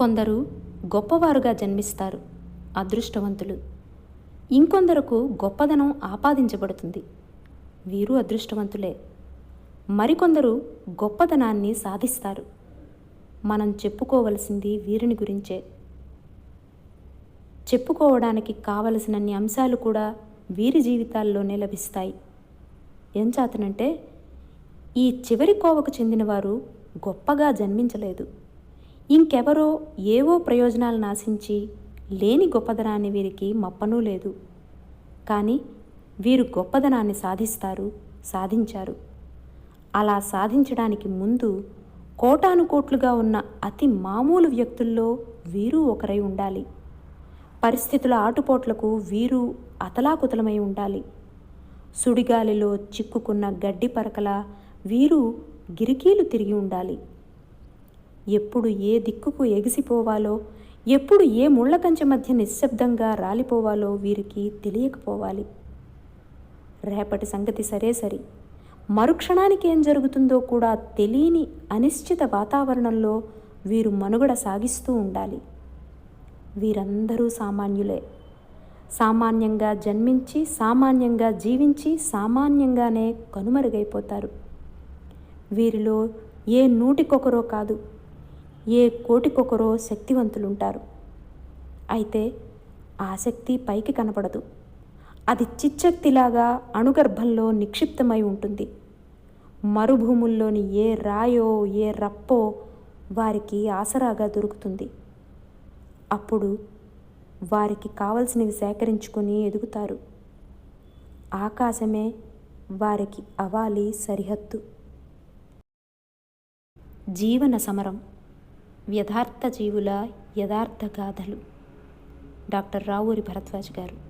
కొందరు గొప్పవారుగా జన్మిస్తారు అదృష్టవంతులు. ఇంకొందరకు గొప్పదనం ఆపాదించబడుతుంది. వీరు అదృష్టవంతులే. మరికొందరు గొప్పదనాన్ని సాధిస్తారు. మనం చెప్పుకోవలసింది వీరిని గురించే. చెప్పుకోవడానికి కావలసినన్ని అంశాలు కూడా వీరి జీవితాల్లోనే లభిస్తాయి. ఏం చాతనంటే ఈ చివరి కోవకు చెందినవారు గొప్పగా జన్మించలేదు. ఇంకెవరో ఏవో ప్రయోజనాలు నాశించి లేని గొప్పదనాన్ని వీరికి మప్పనూ లేదు. కానీ వీరు గొప్పదనాన్ని సాధిస్తారు సాధించారు. అలా సాధించడానికి ముందు కోటాను కోట్లుగా ఉన్న అతి మామూలు వ్యక్తుల్లో వీరు ఒకరై ఉండాలి. పరిస్థితుల ఆటుపోట్లకు వీరు అతలాకుతలమై ఉండాలి. సుడిగాలిలో చిక్కుకున్న గడ్డి పరకల వీరు గిరికీలు తిరిగి ఉండాలి. ఎప్పుడు ఏ దిక్కుకు ఎగిసిపోవాలో ఎప్పుడు ఏ ముళ్ళకంచె మధ్య నిశ్శబ్దంగా రాలిపోవాలో వీరికి తెలియకపోవాలి. రేపటి సంగతి సరే సరి. మరుక్షణానికి ఏం జరుగుతుందో కూడా తెలియని అనిశ్చిత వాతావరణంలో వీరు మనుగడ సాగిస్తూ ఉండాలి. వీరందరూ సామాన్యులే. సామాన్యంగా జన్మించి సామాన్యంగా జీవించి సామాన్యంగానే కనుమరుగైపోతారు. వీరిలో ఏ నూటికొకరో కాదు. ఏ కోటికొకరో శక్తివంతులుంటారు. అయితే ఆ శక్తి పైకి కనపడదు. అది చిచ్చక్తిలాగా అణుగర్భంలో నిక్షిప్తమై ఉంటుంది. మరుభూముల్లోని ఏ రాయో ఏ రప్పో వారికి ఆసరాగా దొరుకుతుంది. అప్పుడు వారికి కావలసినవి సేకరించుకొని ఎదుగుతారు. ఆకాశమే వారికి అవాలి సరిహద్దు. జీవన సమరం. యథార్థ జీవుల యథార్థ గాథలు. డాక్టర్ రావూరి భరద్వాజ్ గారు.